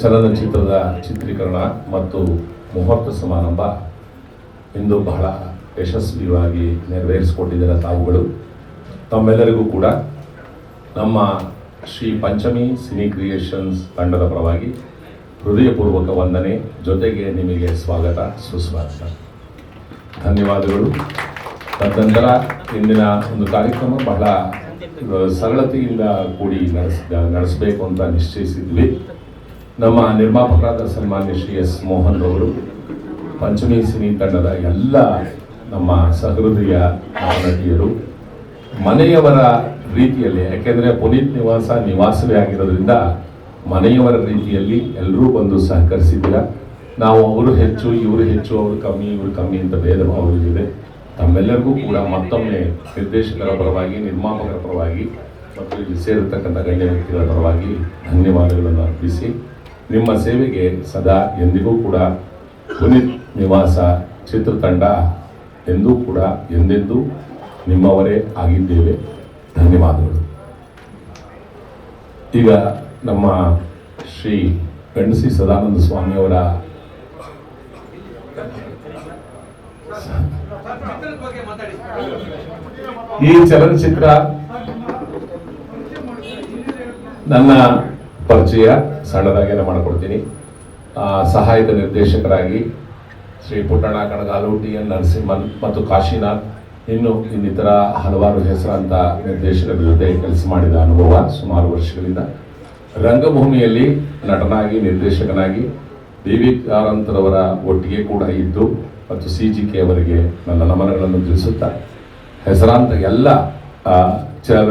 ಚಲನಚಿತ್ರದ ಚಿತ್ರೀಕರಣ ಮತ್ತು ಮುಹೂರ್ತ ಸಮಾರಂಭ ಇಂದು ಬಹಳ ಯಶಸ್ವಿಯಾಗಿ ನೆರವೇರಿಸಿಕೊಟ್ಟಿದ್ದಾರೆ ತಾವುಗಳು. ತಮ್ಮೆಲ್ಲರಿಗೂ ಕೂಡ ನಮ್ಮ ಶ್ರೀ ಪಂಚಮಿ ಸಿನಿ ಕ್ರಿಯೇಷನ್ಸ್ ತಂಡದ ಪರವಾಗಿ ಹೃದಯಪೂರ್ವಕ ವಂದನೆ, ಜೊತೆಗೆ ನಿಮಗೆ ಸ್ವಾಗತ, ಸುಸ್ವಾಗತ. ಧನ್ಯವಾದಗಳು. ತದನಂತರ ಇಂದಿನ ಒಂದು ಕಾರ್ಯಕ್ರಮ ಬಹಳ ಸರಳತೆಯಿಂದ ಕೂಡಿ ನಡೆಸ ನಡೆಸಬೇಕು ಅಂತ ನಿಶ್ಚಯಿಸಿದ್ವಿ. ನಮ್ಮ ನಿರ್ಮಾಪಕರಾದ ಸನ್ಮಾನ್ಯ ಶ್ರೀ ಎಸ್ ಮೋಹನ್ ಅವರು ಪಂಚಮಿ ಸಿನಿ ತಂಡದ ಎಲ್ಲ ನಮ್ಮ ಸಹೃದಯ ನಟಿಯರು ಮನೆಯವರ ರೀತಿಯಲ್ಲಿ, ಯಾಕೆಂದರೆ ಪುನೀತ್ ನಿವಾಸ ನಿವಾಸವೇ ಆಗಿರೋದ್ರಿಂದ ಮನೆಯವರ ರೀತಿಯಲ್ಲಿ ಎಲ್ಲರೂ ಬಂದು ಸಹಕರಿಸಿದ್ದೀರ? ನಾವು ಅವರು ಹೆಚ್ಚು, ಇವರು ಹೆಚ್ಚು, ಅವರು ಕಮ್ಮಿ, ಇವರು ಕಮ್ಮಿ ಅಂತ ಭೇದ ಇದೆ ತಮ್ಮೆಲ್ಲರಿಗೂ ಕೂಡ ಮತ್ತೊಮ್ಮೆ ನಿರ್ದೇಶಕರ ಪರವಾಗಿ, ನಿರ್ಮಾಪಕರ ಪರವಾಗಿ, ಮತ್ತು ಇಲ್ಲಿ ಸೇರಿರ್ತಕ್ಕಂಥ ಗಣ್ಯ ವ್ಯಕ್ತಿಗಳ ಪರವಾಗಿ ಧನ್ಯವಾದಗಳನ್ನು ಅರ್ಪಿಸಿ. ನಿಮ್ಮ ಸೇವೆಗೆ ಸದಾ ಎಂದಿಗೂ ಕೂಡ ಪುನೀತ್ ನಿವಾಸ ಚಿತ್ರತಂಡ ಎಂದೂ ಕೂಡ ಎಂದೆಂದೂ ನಿಮ್ಮವರೇ ಆಗಿದ್ದೇವೆ. ಧನ್ಯವಾದಗಳು. ಈಗ ನಮ್ಮ ಶ್ರೀ ಗಣಸಿ ಸದಾನಂದ ಸ್ವಾಮಿಯವರ ಈ ಚಲನಚಿತ್ರ ನನ್ನ ಪರಿಚಯ ಸಣ್ಣದಾಗೇನೆ ಮಾಡಿಕೊಡ್ತೀನಿ. ಸಹಾಯಕ ನಿರ್ದೇಶಕರಾಗಿ ಶ್ರೀ ಪುಟ್ಟಣ್ಣ ಕಣಗಾಲು ಟಿ ಎನ್ ನರಸಿಂಹನ್ ಮತ್ತು ಕಾಶಿನಾಥ್. ಇನ್ನು ಇನ್ನಿತರ ಹಲವಾರು ಹೆಸರಾಂತ ನಿರ್ದೇಶಕರ ಜೊತೆ ಕೆಲಸ ಮಾಡಿದ ಅನುಭವ ಸುಮಾರು ವರ್ಷಗಳಿಂದ. ರಂಗಭೂಮಿಯಲ್ಲಿ ನಟನಾಗಿ, ನಿರ್ದೇಶಕನಾಗಿ ಡಿ ವಿ ಕಾರಂತರವರ ಒಟ್ಟಿಗೆ ಕೂಡ ಇದ್ದು ಮತ್ತು ಸಿ ಜಿ ಕೆ ಅವರಿಗೆ ನನ್ನ ನಮನಗಳನ್ನು ತಿಳಿಸುತ್ತಾ, ಹೆಸರಾಂತ ಎಲ್ಲ ಚಲ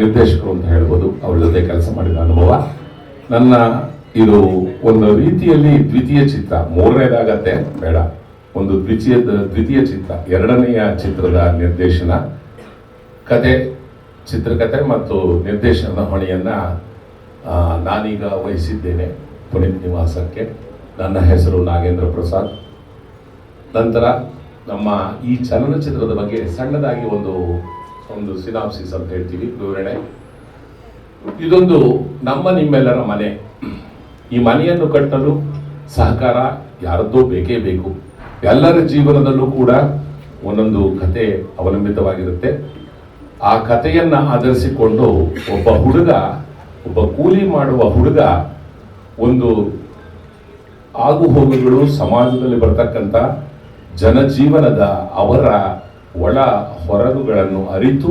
ನಿರ್ದೇಶಕರು ಅಂತ ಹೇಳ್ಬೋದು, ಅವ್ರ ಜೊತೆ ಕೆಲಸ ಮಾಡಿದ ಅನುಭವ. ನನ್ನ ಇದು ಒಂದು ರೀತಿಯಲ್ಲಿ ದ್ವಿತೀಯ ಚಿತ್ರ, ಮೂರನೇದಾಗತ್ತೆ, ಬೇಡ. ಒಂದು ದ್ವಿತೀಯ ದ್ವಿತೀಯ ಚಿತ್ರ, ಎರಡನೆಯ ಚಿತ್ರದ ನಿರ್ದೇಶನ. ಕತೆ, ಚಿತ್ರಕತೆ ಮತ್ತು ನಿರ್ದೇಶನದ ಹೊಣೆಯನ್ನ ನಾನೀಗ ವಹಿಸಿದ್ದೇನೆ ಪುನೀತ್ ನಿವಾಸಕ್ಕೆ. ನನ್ನ ಹೆಸರು ನಾಗೇಂದ್ರ ಪ್ರಸಾದ್. ನಂತರ ನಮ್ಮ ಈ ಚಲನಚಿತ್ರದ ಬಗ್ಗೆ ಸಣ್ಣದಾಗಿ ಒಂದು ಒಂದು ಸಿನಾಪ್ಸಿಸ್ ಅಂತ ಹೇಳ್ತೀವಿ, ವಿವರಣೆ. ಇದೊಂದು ನಮ್ಮ ನಿಮ್ಮೆಲ್ಲರ ಮನೆ. ಈ ಮನೆಯನ್ನು ಕಟ್ಟಲು ಸಹಕಾರ ಯಾರದ್ದೋ ಬೇಕೇ ಬೇಕು. ಎಲ್ಲರ ಜೀವನದಲ್ಲೂ ಕೂಡ ಒಂದೊಂದು ಕತೆ ಅವಲಂಬಿತವಾಗಿರುತ್ತೆ. ಆ ಕಥೆಯನ್ನು ಆಧರಿಸಿಕೊಂಡು ಒಬ್ಬ ಹುಡುಗ, ಒಬ್ಬ ಕೂಲಿ ಮಾಡುವ ಹುಡುಗ ಒಂದು ಆಗು ಹೋಗುಗಳು ಸಮಾಜದಲ್ಲಿ ಬರ್ತಕ್ಕಂಥ ಜನಜೀವನದ ಅವರ ಒಳ ಹೊರಗುಗಳನ್ನು ಅರಿತು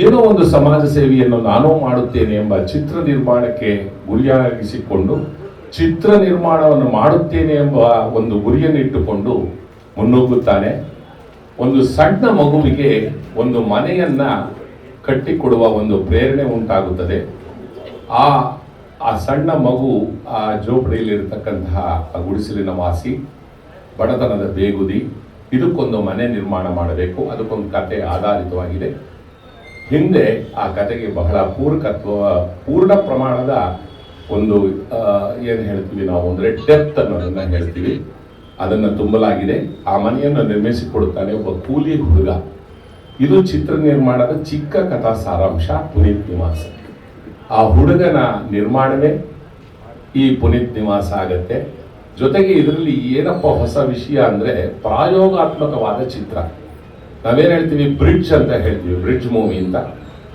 ಏನೋ ಒಂದು ಸಮಾಜ ಸೇವೆಯನ್ನು ನಾನು ಮಾಡುತ್ತೇನೆ ಎಂಬ ಚಿತ್ರ ನಿರ್ಮಾಣಕ್ಕೆ ಗುರಿಯಾಗಿಸಿಕೊಂಡು, ಚಿತ್ರ ನಿರ್ಮಾಣವನ್ನು ಮಾಡುತ್ತೇನೆ ಎಂಬ ಒಂದು ಗುರಿಯನ್ನಿಟ್ಟುಕೊಂಡು ಮುನ್ನುಗ್ಗುತ್ತಾನೆ ಒಂದು ಸಣ್ಣ ಮಗುವಿಗೆ ಒಂದು ಮನೆಯನ್ನ ಕಟ್ಟಿಕೊಡುವ ಒಂದು ಪ್ರೇರಣೆ ಉಂಟಾಗುತ್ತದೆ. ಆ ಆ ಸಣ್ಣ ಮಗು ಆ ಜೋಪಡಿಯಲ್ಲಿರತಕ್ಕಂತಹ ಆ ಗುಡಿಸಲಿನ ವಾಸಿ, ಬಡತನದ ಬೇಗುದಿ, ಇದಕ್ಕೊಂದು ಮನೆ ನಿರ್ಮಾಣ ಮಾಡಬೇಕು, ಅದಕ್ಕೊಂದು ಕತೆ ಆಧಾರಿತವಾಗಿದೆ. ಹಿಂದೆ ಆ ಕತೆಗೆ ಬಹಳ ಪೂರಕತ್ವ, ಪೂರ್ಣ ಪ್ರಮಾಣದ ಒಂದು ಏನು ಹೇಳ್ತೀವಿ ನಾವು, ಅಂದರೆ ಡೆಪ್ತ್ ಅನ್ನೋದನ್ನು ಹೇಳ್ತೀವಿ. ಅದನ್ನು ತುಂಬಲಾಗಿದೆ. ಆ ಮನೆಯನ್ನು ನಿರ್ಮಿಸಿಕೊಡುತ್ತಾನೆ ಒಬ್ಬ ಕೂಲಿ ಹುಡುಗ. ಇದು ಚಿತ್ರ ನಿರ್ಮಾಣದ ಚಿಕ್ಕ ಕಥಾ ಸಾರಾಂಶ, ಪುನೀತ್ ನಿವಾಸ. ಆ ಹುಡುಗನ ನಿರ್ಮಾಣವೇ ಈ ಪುನೀತ್ ನಿವಾಸ ಆಗತ್ತೆ. ಜೊತೆಗೆ ಇದರಲ್ಲಿ ಏನಪ್ಪ ಹೊಸ ವಿಷಯ ಅಂದರೆ ಪ್ರಾಯೋಗಾತ್ಮಕವಾದ ಚಿತ್ರ. ನಾವೇನ್ ಹೇಳ್ತೀವಿ? ಬ್ರಿಡ್ಜ್ ಅಂತ ಹೇಳ್ತೀವಿ. ಬ್ರಿಡ್ಜ್ ಮೂವಿ ಅಂತ.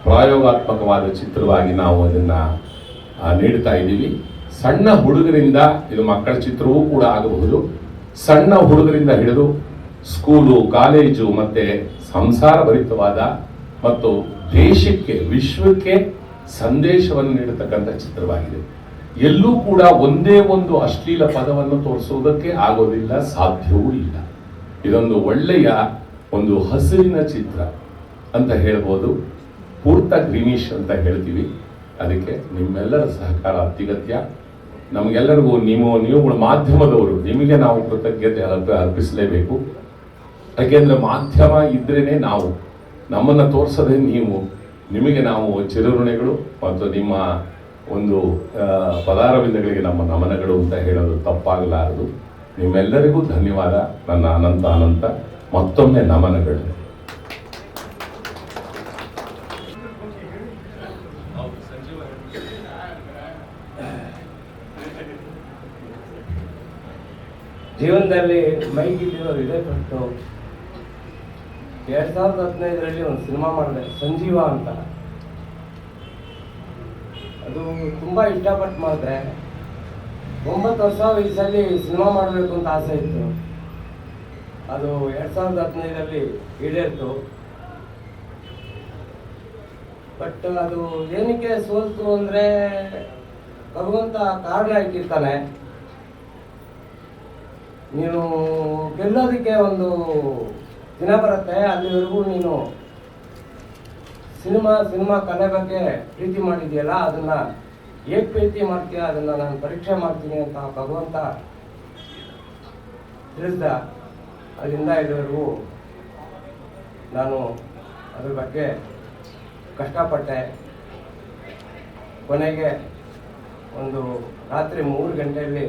ಪ್ರಾಯೋಗಾತ್ಮಕವಾದ ಚಿತ್ರವಾಗಿ ನಾವು ಅದನ್ನ ನೀಡ್ತಾ ಇದ್ದೀವಿ. ಸಣ್ಣ ಹುಡುಗರಿಂದ, ಇದು ಮಕ್ಕಳ ಚಿತ್ರವೂ ಕೂಡ ಆಗಬಹುದು. ಸಣ್ಣ ಹುಡುಗರಿಂದ ಹಿಡಿದು ಸ್ಕೂಲು, ಕಾಲೇಜು, ಮತ್ತೆ ಸಂಸಾರ ಭರಿತವಾದ ಮತ್ತು ದೇಶಕ್ಕೆ, ವಿಶ್ವಕ್ಕೆ ಸಂದೇಶವನ್ನು ನೀಡತಕ್ಕಂಥ ಚಿತ್ರವಾಗಿದೆ. ಎಲ್ಲೂ ಕೂಡ ಒಂದೇ ಒಂದು ಅಶ್ಲೀಲ ಪದವನ್ನು ತೋರಿಸುವುದಕ್ಕೆ ಆಗೋದಿಲ್ಲ, ಸಾಧ್ಯವೂ ಇಲ್ಲ. ಇದೊಂದು ಒಳ್ಳೆಯ ಒಂದು ಹಸಿರಿನ ಚಿತ್ರ ಅಂತ ಹೇಳ್ಬೋದು. ಪೂರ್ತ ಗ್ರೀನಿಶ್ ಅಂತ ಹೇಳ್ತೀವಿ. ಅದಕ್ಕೆ ನಿಮ್ಮೆಲ್ಲರ ಸಹಕಾರ ಅತ್ಯಗತ್ಯ. ನಮಗೆಲ್ಲರಿಗೂ ನೀವು, ನೀವುಗಳು ಮಾಧ್ಯಮದವರು, ನಿಮಗೆ ನಾವು ಕೃತಜ್ಞತೆ ಅರ್ಪ, ಅರ್ಪಿಸಲೇಬೇಕು. ಯಾಕೆಂದ್ರೆ ಮಾಧ್ಯಮ ಇದ್ರೇನೆ ನಾವು. ನಮ್ಮನ್ನು ತೋರಿಸದೆ ನೀವು. ನಿಮಗೆ ನಾವು ಚಿರಋಣಿಗಳು ಮತ್ತು ನಿಮ್ಮ ಒಂದು ಪದಾರವಿಂದಗಳಿಗೆ ನಮ್ಮ ನಮನಗಳು ಅಂತ ಹೇಳೋದು ತಪ್ಪಾಗಲಾರದು. ನಿಮ್ಮೆಲ್ಲರಿಗೂ ಧನ್ಯವಾದ. ನನ್ನ ಅನಂತ ಅನಂತ. ಮತ್ತೊಮ್ಮೆ ನಮನಗಳು. ಜೀವನದಲ್ಲಿ ಮೈಗಿದ್ದಿರೋರು ಇದೇ ಕೊಟ್ಟು ಎರಡ್ ಸಾವಿರದ ಹದಿನೈದರಲ್ಲಿ ಒಂದು ಸಿನಿಮಾ ಮಾಡಿದೆ, ಸಂಜೀವ ಅಂತ. ಅದು ತುಂಬಾ ಇಷ್ಟಪಟ್ಟು ಮಾಡಿದೆ. ಒಂಬತ್ತು ವರ್ಷ ವಯಸ್ಸಲ್ಲಿ ಸಿನಿಮಾ ಮಾಡಬೇಕು ಅಂತ ಆಸೆ ಇತ್ತು. ಅದು ಎರಡ್ ಸಾವಿರದ ಹದಿನೈದರಲ್ಲಿ ಈಡೇರಿತು. ಬಟ್ ಅದು ಏನಕ್ಕೆ ಸೋಲ್ತು ಅಂದ್ರೆ ಭಗವಂತ ಕಾರಣ ಇಟ್ಟಿರ್ತಾನೆ. ನೀನು ಗೆಲ್ಲೋದಕ್ಕೆ ಒಂದು ದಿನ ಬರುತ್ತೆ, ಅಲ್ಲಿವರೆಗೂ ನೀನು ಸಿನಿಮಾ ಸಿನಿಮಾ ಕಲೆ ಬಗ್ಗೆ ಪ್ರೀತಿ ಮಾಡಿದೆಯಲ್ಲ ಅದನ್ನ ಹೇಗೆ ಪ್ರೀತಿ ಮಾಡ್ತೀಯ ಅದನ್ನ ನಾನು ಪರೀಕ್ಷೆ ಮಾಡ್ತೀನಿ ಅಂತ ಭಗವಂತ ತಿಳಿಸ್ದ. ಅಲ್ಲಿಂದ ಇಲ್ಲಿವರೆಗೂ ನಾನು ಅದ್ರ ಬಗ್ಗೆ ಕಷ್ಟಪಟ್ಟೆ. ಕೊನೆಗೆ ಒಂದು ರಾತ್ರಿ ಮೂರು ಗಂಟೆಯಲ್ಲಿ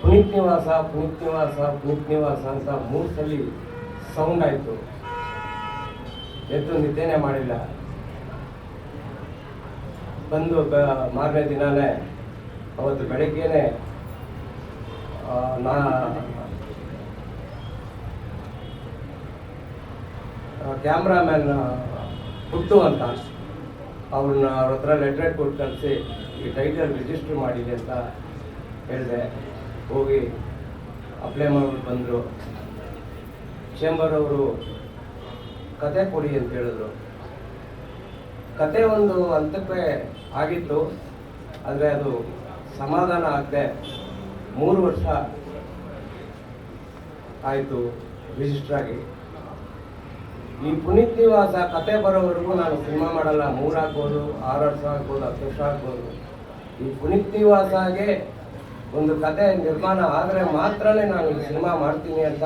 ಪುನೀತ್ ನಿವಾಸ ಪುನೀತ್ ನಿವಾಸ ಪುನೀತ್ ನಿವಾಸ ಅಂತ ಮೂರು ಸಲ ಸೌಂಡ್ ಆಯಿತು. ಎದ್ದು ನಿದ್ದೆನೆ ಮಾಡಿಲ್ಲ. ಬಂದು ಮಾರನೇ ದಿನಾನೇ ಅವತ್ತು ಬೆಳಗ್ಗೆನೆ ನಾ ಕ್ಯಾಮ್ರಾಮ್ಯಾನ್ ಹುಟ್ಟು ಅಂತ ಅವ್ರನ್ನ ಅವ್ರ ಹತ್ರ ಲೆಟ್ರೇಟ್ ಕೊಟ್ಟು ಕಳಿಸಿ ಈ ಟೈಟಲ್ ರಿಜಿಸ್ಟರ್ ಮಾಡಿದೆ ಅಂತ ಹೇಳಿದೆ. ಹೋಗಿ ಅಪ್ಲೈ ಮಾಡ್ಬಿಟ್ಟು ಬಂದರು. ಚೇಂಬರ್ ಅವರು ಕತೆ ಕೊಡಿ ಅಂತ ಹೇಳಿದ್ರು. ಕತೆ ಒಂದು ಹಂತಕ್ಕೆ ಆಗಿತ್ತು, ಆದರೆ ಅದು ಸಮಾಧಾನ ಆಗದೆ ಮೂರು ವರ್ಷ ಆಯಿತು ರಿಜಿಸ್ಟರ್ ಆಗಿ. ಈ ಪುನೀತ್ ನಿವಾಸ ಕತೆ ಬರೋವರೆಗೂ ನಾನು ಸಿನಿಮಾ ಮಾಡಲ್ಲ. ಮೂರು ಹಾಕ್ಬೋದು ಆರು ವರ್ಷ ಆಗ್ಬೋದು, ಹತ್ತು ವರ್ಷ ಆಗ್ಬೋದು. ಈ ಪುನೀತ್ ನಿವಾಸಗೆ ಒಂದು ಕತೆ ನಿರ್ಮಾಣ ಆದರೆ ಮಾತ್ರನೇ ನಾನು ಈ ಸಿನಿಮಾ ಮಾಡ್ತೀನಿ ಅಂತ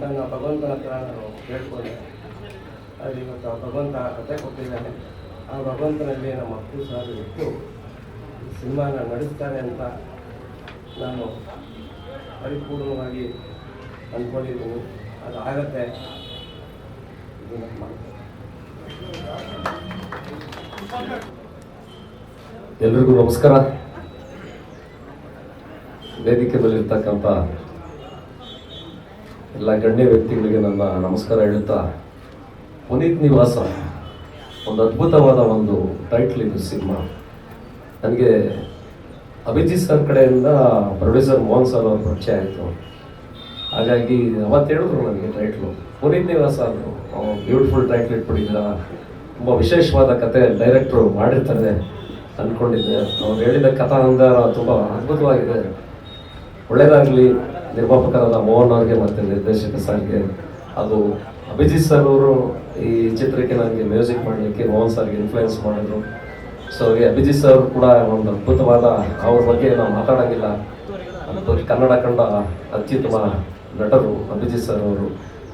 ನನ್ನ ಭಗವಂತನ ಹತ್ರ ನಾನು ಕೇಳ್ಕೊಂಡೆ. ಅದು ಇವತ್ತು ಭಗವಂತ ಆ ಕತೆ ಕೊಟ್ಟಿದ್ದಾನೆ. ಆ ಭಗವಂತನಲ್ಲಿ ನಮ್ಮ ಅಪ್ಪು ಸಾರು ಇಟ್ಟು ಸಿನಿಮಾನ ನಡೆಸ್ತಾರೆ ಅಂತ ನಾನು ಪರಿಪೂರ್ಣವಾಗಿ ಅಂದ್ಕೊಂಡಿದ್ದೀನಿ. ಅದು ಆಗತ್ತೆ ಎಲ್ರಿಗೂ ನಮಸ್ಕಾರ. ವೇದಿಕೆ ಮೇಲಿರ್ತಕ್ಕಂಥ ಎಲ್ಲ ಗಣ್ಯ ವ್ಯಕ್ತಿಗಳಿಗೆ ನನ್ನ ನಮಸ್ಕಾರ ಹೇಳುತ್ತಾ, ಪುನೀತ್ ನಿವಾಸ, ಒಂದು ಅದ್ಭುತವಾದ ಒಂದು ಟೈಟ್ಲ್ ಇದು ಸಿನಿಮಾ. ನನಗೆ ಅಭಿಜಿತ್ ಸರ್ ಕಡೆಯಿಂದ ಪ್ರೊಡ್ಯೂಸರ್ ಮೋಹನ್ ಸರ್ ಅವ್ರ ಪರಿಚಯ ಆಯಿತು. ಹಾಗಾಗಿ ಅವತ್ತು ಹೇಳಿದ್ರು ನನಗೆ ಟೈಟ್ಲು ಪುನೀತ್ ನಿವಾಸ ಅಂದರು ಬ್ಯೂಟಿಫುಲ್ ಟೈಟ್ಲ್ ಇಟ್ಬಿಟ್ಟಿದ್ದೀರಾ. ತುಂಬ ವಿಶೇಷವಾದ ಕತೆ ಡೈರೆಕ್ಟ್ರು ಮಾಡಿರ್ತಾರೆ ಅಂದ್ಕೊಂಡಿದ್ದೆ ಅವ್ರು ಹೇಳಿದ ಕಥಾನಂದ ತುಂಬ ಅದ್ಭುತವಾಗಿದೆ. ಒಳ್ಳೆಯದಾಗಲಿ ನಿರ್ಮಾಪಕರಾದ ಮೋಹನ್ ಅವ್ರಿಗೆ ಮತ್ತು ನಿರ್ದೇಶಕ ಸರ್ಗೆ. ಅದು ಅಭಿಜಿತ್ ಸರ್ ಅವರು ಈ ಚಿತ್ರಕ್ಕೆ ನನಗೆ ಮ್ಯೂಸಿಕ್ ಮಾಡಲಿಕ್ಕೆ ಮೋಹನ್ ಸರ್ಗೆ ಇನ್ಫ್ಲುಯೆನ್ಸ್ ಮಾಡಿದ್ರು. ಸೊ ಈ ಅಭಿಜಿತ್ ಸರ್ ಕೂಡ ಒಂದು ಅದ್ಭುತವಾದ, ಅವ್ರ ಬಗ್ಗೆ ನಾವು ಮಾತಾಡೋಂಗಿಲ್ಲ. ಕನ್ನಡ ಕಂಡ ಅತ್ಯುತ್ತಮ ನಟರು ಅಭಿಜಿತ್ ಸರ್ ಅವರು